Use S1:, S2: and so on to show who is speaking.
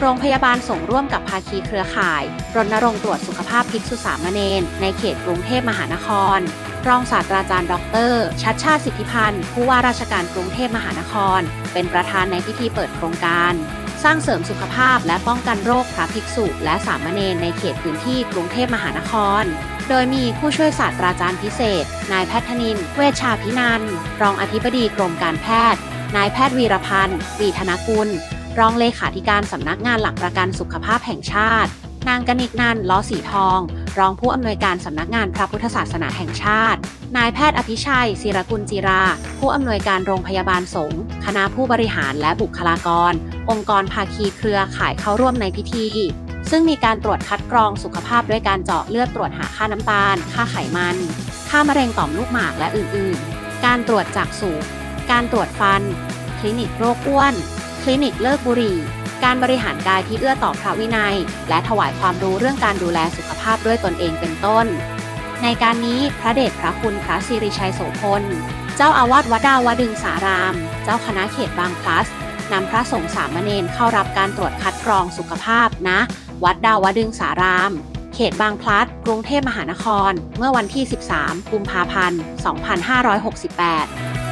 S1: โรงพยาบาลส่งร่วมกับภาคีเครือข่าย รณรงค์ตรวจสุขภาพภิกษุสามเณรในเขตกรุงเทพมหานคร รองศาสตราจารย์ดอกเตอรชัดชาติสิทธิพันธ์ผู้ว่าราชการกรุงเทพมหานคร เป็นประธานในพิธีเปิดโครงการ สร้างเสริมสุขภาพและป้องกันโรคพระภิกษุ และสามเณรในเขตพื้นที่กรุงเทพมหานครโดยมีผู้ช่วยศาสตราจารย์พิเศษ นายแพทย์ธนิน เวชชาพินัน รองอธิบดีกรมการแพทย์ นายแพทย์วีรพันธ์ วีธนกุล รองเลขาธิการสำนักงานหลักประกันสุขภาพแห่งชาติ นางกนิกนันท์ล้อสีทอง รองผู้อำนวยการสำนักงานพระพุทธศาสนาแห่งชาติ นายแพทย์อภิชัยศิรกุลจิรา ผู้อำนวยการโรงพยาบาลสงฆ์คณะผู้บริหารและบุคลากร องค์กรภาคีเครือข่ายเข้าร่วมในพิธีซึ่งมีการตรวจคัดกรองสุขภาพด้วยการเจาะเลือดตรวจหาค่าน้ำตาล ค่าไขมัน ค่ามะเร็งต่อมลูกหมากและอื่น ๆ การตรวจจากสูบการตรวจฟัน คลินิกโรคอ้วน คลินิกเลิกบุหรี่ การบริหารกายที่เอื้อต่อพระวินัย และถวายความรู้เรื่องการดูแลสุขภาพด้วยตนเองเป็นต้น ในการนี้พระเดชพระคุณพระสิริชัยโสพล เจ้าอาวาสวัดดาวดึงสาราม เจ้าคณะเขตบางพลัสนำพระสงฆ์สามเณรเข้ารับการตรวจคัดกรองสุขภาพนะ วัดดาวดึงสาราม เขตบางพลัด กรุงเทพมหานคร เมื่อวันที่ 13 กุมภาพันธ์ 2568